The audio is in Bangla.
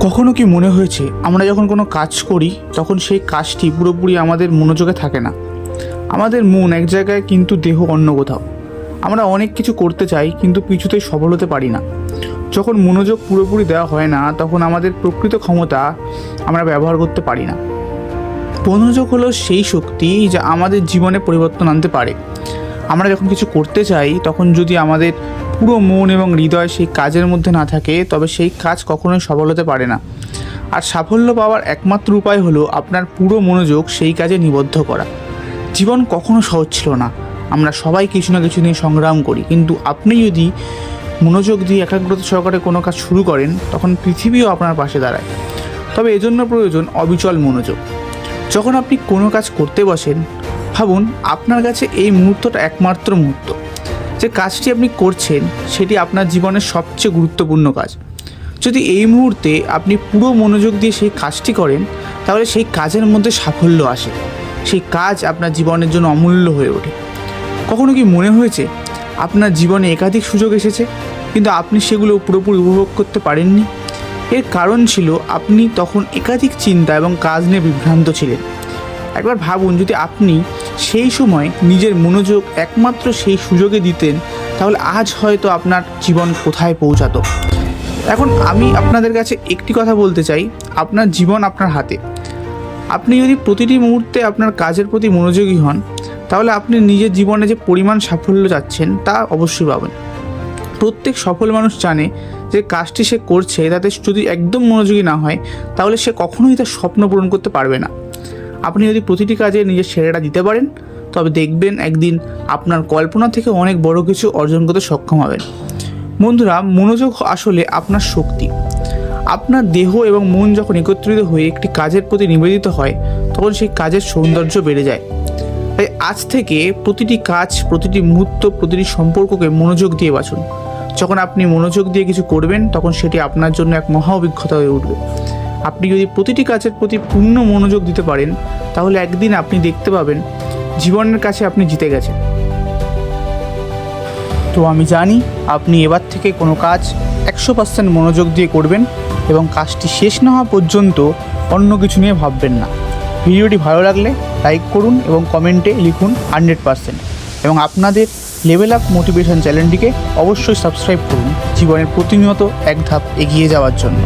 কখনো কি মনে হয়েছে, আমরা যখন কোনো কাজ করি, তখন সেই কাজটি পুরোপুরি আমাদের মনোযোগে থাকে না? আমাদের মন এক জায়গায় কিন্তু দেহ অন্য কোথাও। আমরা অনেক কিছু করতে চাই, কিন্তু কিছুতেই সফল হতে পারি না। যখন মনোযোগ পুরোপুরি দেওয়া হয় না, তখন আমাদের প্রকৃত ক্ষমতা আমরা ব্যবহার করতে পারি না। মনোযোগ হলো সেই শক্তি যা আমাদের জীবনে পরিবর্তন আনতে পারে। আমরা যখন কিছু করতে চাই, তখন যদি আমাদের পুরো মন এবং হৃদয় সেই কাজের মধ্যে না থাকে, তবে সেই কাজ কখনোই সফল হতে পারে না। আর সাফল্য পাওয়ার একমাত্র উপায় হলো আপনার পুরো মনোযোগ সেই কাজে নিবদ্ধ করা। জীবন কখনো সহজ ছিল না। আমরা সবাই কিছু না কিছু নিয়ে সংগ্রাম করি, কিন্তু আপনি যদি মনোযোগ দিয়ে একাগ্রতা সহকারে কোনো কাজ শুরু করেন, তখন পৃথিবীও আপনার পাশে দাঁড়ায়। তবে এজন্য প্রয়োজন অবিচল মনোযোগ। যখন আপনি কোনো কাজ করতে বসেন, ভাবুন আপনার কাছে এই মুহূর্তটা একমাত্র মুহূর্ত। যে কাজটি আপনি করছেন, সেটি আপনার জীবনের সবচেয়ে গুরুত্বপূর্ণ কাজ। যদি এই মুহূর্তে আপনি পুরো মনোযোগ দিয়ে সেই কাজটি করেন, তাহলে সেই কাজের মধ্যে সাফল্য আসে। সেই কাজ আপনার জীবনের জন্য অমূল্য হয়ে ওঠে। কখনো কি মনে হয়েছে, আপনার জীবনে একাধিক সুযোগ এসেছে, কিন্তু আপনি সেগুলো পুরোপুরি উপভোগ করতে পারেননি? এর কারণ ছিল, আপনি তখন একাধিক চিন্তা এবং কাজ নিয়ে বিভ্রান্ত ছিলেন। একবার ভাবুন যদি আপনি সেই সময় নিজের মনোযোগ একমাত্র সেই সুযোগে দিতেন, তাহলে আজ হয়তো আপনার জীবন কোথায় পৌঁছাতো। এখন আমি আপনাদের কাছে একটি কথা বলতে চাই, আপনার জীবন আপনার হাতে। আপনি যদি প্রতিটি মুহূর্তে আপনার কাজের প্রতি মনোযোগী হন, তাহলে আপনি নিজের জীবনে যে পরিমাণ সাফল্য যাচ্ছেন, তা অবশ্যই পাবেন। প্রত্যেক সফল মানুষ জানে যে কাজটি সে করছে, তাতে যদি একদম মনোযোগী না হয়, তাহলে সে কখনোই তার স্বপ্ন পূরণ করতে পারবে না। আপনি যদি প্রতিটি কাজে নিজের সেরাটা দিতে পারেন, তবে দেখবেন একদিন আপনার কল্পনা থেকে অনেক বড় কিছু অর্জন করতে সক্ষম হবেন। বন্ধুরা, মনোযোগ আসলে আপনার শক্তি। আপনার দেহ এবং মন যখন একত্রিত হয়ে একটি কাজের প্রতি নিবেদিত হয়, তখন সেই কাজের সৌন্দর্য বেড়ে যায়। তাই আজ থেকে প্রতিটি কাজ, প্রতিটি মুহূর্ত, প্রতিটি সম্পর্ককে মনোযোগ দিয়ে বাঁচুন। যখন আপনি মনোযোগ দিয়ে কিছু করবেন, তখন সেটি আপনার জন্য এক মহা অভিজ্ঞতা হয়ে উঠবে। আপনি যদি প্রতিটি কাজের প্রতি পূর্ণ মনোযোগ দিতে পারেন, তাহলে একদিন আপনি দেখতে পাবেন জীবনের কাছে আপনি জিতে গেছেন। তো আমি জানি আপনি এবার থেকে কোনো কাজ একশো পার্সেন্ট মনোযোগ দিয়ে করবেন এবং কাজটি শেষ না হওয়া পর্যন্ত অন্য কিছু নিয়ে ভাববেন না। ভিডিওটি ভালো লাগলে লাইক করুন এবং কমেন্টে লিখুন হান্ড্রেড পার্সেন্ট এবং আপনাদের লেভেল আপ মোটিভেশন চ্যানেলটিকে অবশ্যই সাবস্ক্রাইব করুন জীবনের প্রতিনিয়ত এক ধাপ এগিয়ে যাওয়ার জন্য।